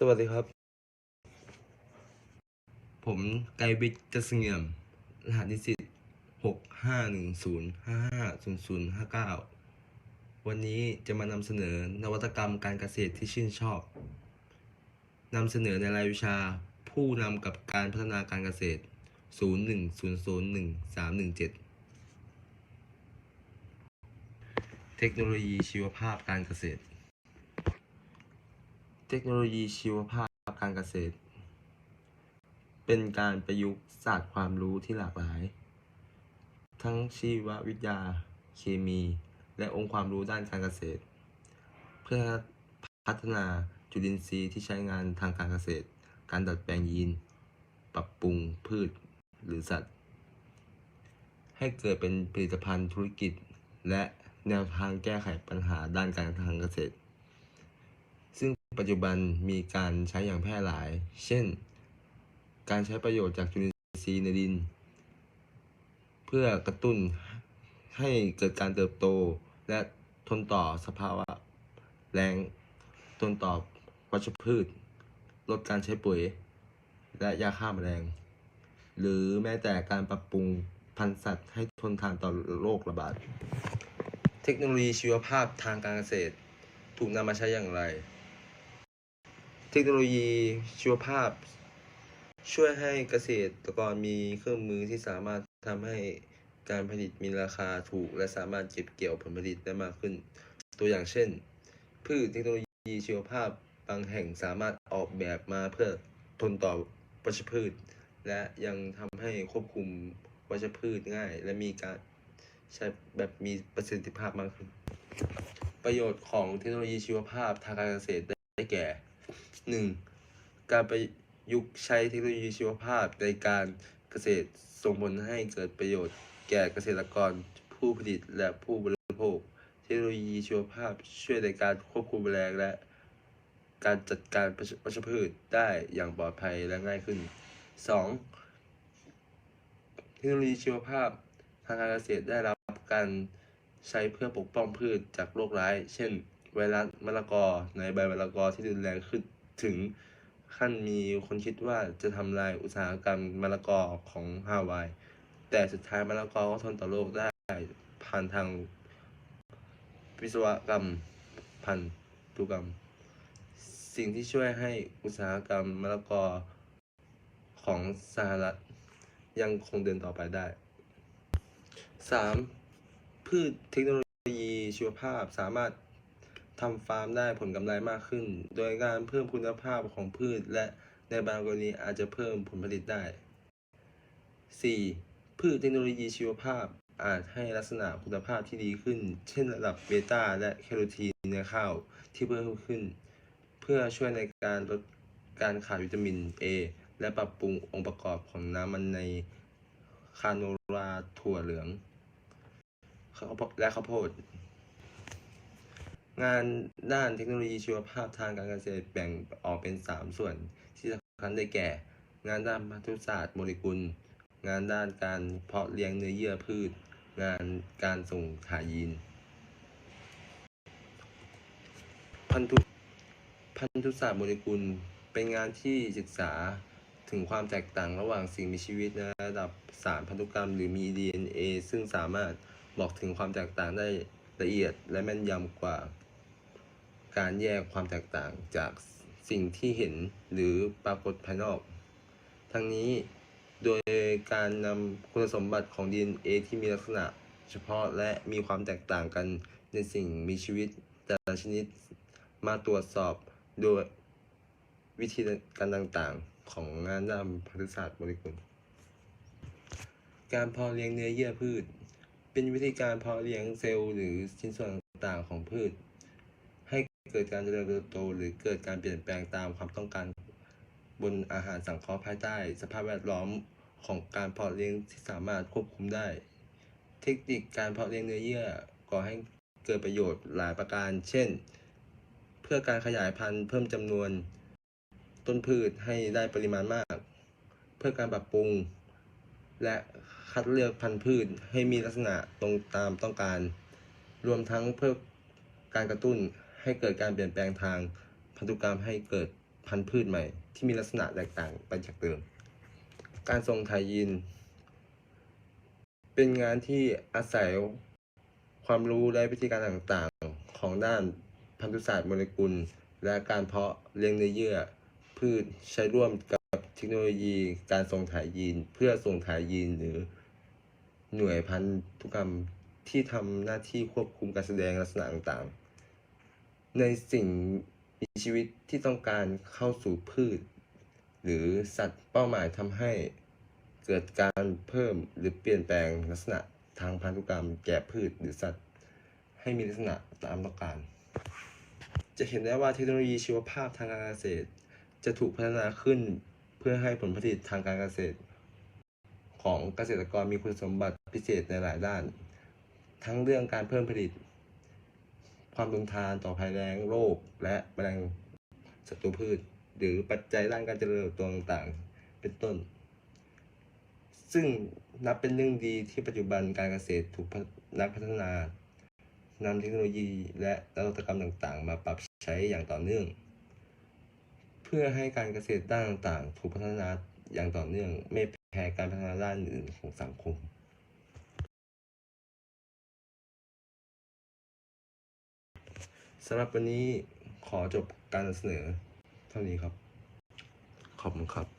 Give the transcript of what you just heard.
สวัสดีครับ ผมไกรวิทย์จะเสงี่ยม รหัสนิสิตหกห้าหนึ่งศูนย์ห้าห้าศูนย์ศูนย์ห้าเก้าวันนี้จะมานำเสนอนวัตกรรมการเกษตรที่ชื่นชอบนำเสนอในรายวิชาผู้นำกับการพัฒนาการเกษตร 01001 317 เทคโนโลยีชีวภาพการเกษตร เทคโนโลยีชีวภาพการเกษตร เป็นการประยุกต์ศาสตร์ความรู้ที่หลากหลาย ทั้งชีววิทยา เคมี และองค์ความรู้ด้านการเกษตร เพื่อพัฒนาจุลินทรีย์ที่ใช้งานทางการเกษตร การดัดแปลงยีน ปรับปรุงพืชหรือสัตว์ ให้เกิดเป็นผลิตภัณฑ์ธุรกิจ และแนวทางแก้ไขปัญหาด้านการทางเกษตร ปัจจุบันมีการใช้อย่างแพร่หลาย เช่น การใช้ประโยชน์จากจุลินทรีย์ในดิน เพื่อกระตุ้นให้เกิดการเติบโตและทนต่อสภาวะแรงทนต่อวัชพืช ลดการใช้ปุ๋ย และยาฆ่าแมลง หรือแม้แต่การปรับปรุงพันธุ์สัตว์ให้ทนทานต่อโรคระบาด เทคโนโลยีชีวภาพทางการเกษตร ถูกนำมาใช้อย่างไร เทคโนโลยีชีวภาพ ช่วยให้เกษตรกรมีเครื่องมือที่สามารถทำให้การผลิตมีราคาถูก และสามารถเก็บเกี่ยวผลผลิตได้มากขึ้น ตัวอย่างเช่น พืชเทคโนโลยีชีวภาพบางแห่งสามารถออกแบบมาเพื่อทนต่อวัชพืช และยังทำให้ควบคุมวัชพืชง่าย และมีการใช้แบบมีประสิทธิภาพมากขึ้น ประโยชน์ของเทคโนโลยีชีวภาพทางการเกษตรได้แก่ 1. การประยุกต์ใช้เทคโนโลยีชีวภาพในการเกษตรส่งผลให้เกิดประโยชน์ แก่เกษตรกรผู้ผลิตและผู้บริโภค เทคโนโลยีชีวภาพช่วยในการควบคุมแมลงและการจัดการวัชพืชได้อย่างปลอดภัยและง่ายขึ้น 2. เทคโนโลยีชีวภาพทางการเกษตรได้รับการใช้เพื่อปกป้องพืชจากโรคร้าย เช่น ไวรัสมะละกอในใบมะละกอที่รุนแรงขึ้น ถึงขั้นมีคนคิดว่าจะทำลายอุตสาหกรรมมะละกอของฮาวาย แต่สุดท้ายมะละกอก็ทนต่อโรคได้ผ่านทางวิศวกรรมพันธุกรรม สิ่งที่ช่วยให้อุตสาหกรรมมะละกอของสหรัฐยังคงเดินต่อไปได้ 3. พืชเทคโนโลยีชีวภาพสามารถ ทำฟาร์มได้ผลกำไรมากขึ้น โดยการเพิ่มคุณภาพของพืช และในบางกรณีอาจจะเพิ่มผลผลิตได้ 4. พืชเทคโนโลยีชีวภาพอาจให้ลักษณะคุณภาพที่ดีขึ้น เช่นระดับเบต้าและแคโรทีนในข้าวที่เพิ่มขึ้น เพื่อช่วยในการลดการขาดวิตามิน A และปรับปรุงองค์ประกอบของน้ำมันในคาโนราถั่วเหลืองและข้าวโพด งานด้านเทคโนโลยีชีวภาพทางการเกษตรแบ่งออกเป็น 3 ส่วน ที่สำคัญได้แก่ งานด้านพันธุศาสตร์โมเลกุล งานด้านการเพาะเลี้ยงเนื้อเยื่อพืช งานการส่งถ่ายยีน พันธุพันธุศาสตร์โมเลกุล เป็นงานที่ศึกษาถึงความแตกต่างระหว่างสิ่งมีชีวิตในระดับสารพันธุกรรมหรือมี DNA ซึ่งสามารถบอกถึงความแตกต่างได้ละเอียดและแม่นยำกว่า การแยกความแตกต่างจากสิ่งที่เห็นหรือปรากฏภายนอก ทั้งนี้โดยการนำคุณสมบัติของ DNA ที่มีลักษณะเฉพาะและมีความแตกต่างกันในสิ่งมีชีวิตแต่ละชนิดมาตรวจสอบโดยวิธีการต่างๆของงานด้านพันธุศาสตร์โมเลกุล การเพาะเลี้ยงเนื้อเยื่อพืช เป็นวิธีการเพาะเลี้ยงเซลล์หรือชิ้นส่วนต่างๆของพืช เกิดการเจริญเติบโต หรือเกิดการเปลี่ยนแปลงตามความต้องการ บนอาหารสังเคราะห์ภายใต้ สภาพแวดล้อมของการเพาะเลี้ยงที่สามารถควบคุมได้ เทคนิคการเพาะเลี้ยงเนื้อเยื่อก่อให้เกิดประโยชน์หลายประการ เช่น เพื่อการขยายพันธุ์เพิ่มจำนวน ต้นพืชให้ได้ปริมาณมาก เพื่อการปรับปรุง และคัดเลือกพันธุ์พืชให้มีลักษณะตรงตามต้องการ รวมทั้งเพื่อการกระตุ้น ให้เกิดการเปลี่ยนแปลงทางพันธุกรรมให้เกิดพันธุ์พืชใหม่ ที่มีลักษณะแตกต่างไปจากเดิม การส่งถ่ายยีน เป็นงานที่อาศัยความรู้และวิธีการต่างๆ ของด้านพันธุศาสตร์โมเลกุล และการเพาะเลี้ยงเนื้อเยื่อ พืชใช้ร่วมกับเทคโนโลยีการส่งถ่ายยีน เพื่อส่งถ่ายยีนหรือหน่วยพันธุกรรมที่ทำหน้าที่ควบคุมการแสดงลักษณะต่างๆ ในสิ่งมีชีวิตที่ต้องการเข้าสู่พืช หรือสัตว์เป้าหมายทำให้เกิดการเพิ่มหรือเปลี่ยนแปลงลักษณะทางพันธุกรรมแก่พืชหรือสัตว์ ให้มีลักษณะตามต้องการ จะเห็นได้ว่าเทคโนโลยีชีวภาพทางการเกษตร จะถูกพัฒนาขึ้นเพื่อให้ผลผลิตทางการเกษตร ของเกษตรกรมีคุณสมบัติพิเศษในหลายด้าน ทั้งเรื่องการเพิ่มผลิต ความทนทานต่อภัยแล้งโรค และแมลงศัตรูพืช หรือปัจจัยด้านการเจริญเติบโตต่างๆ เป็นต้น ซึ่งนับเป็นเรื่องดีที่ปัจจุบันการเกษตรถูกนักพัฒนานำเทคโนโลยีและนวัตกรรมต่างๆ มาปรับใช้อย่างต่อเนื่อง เพื่อให้การเกษตรด้านต่างๆ ถูกพัฒนาอย่างต่อเนื่อง ไม่แพ้การพัฒนาด้านอื่นของสังคม สำหรับวันนี้ขอจบการนำเสนอเท่านี้ครับ ขอบคุณครับ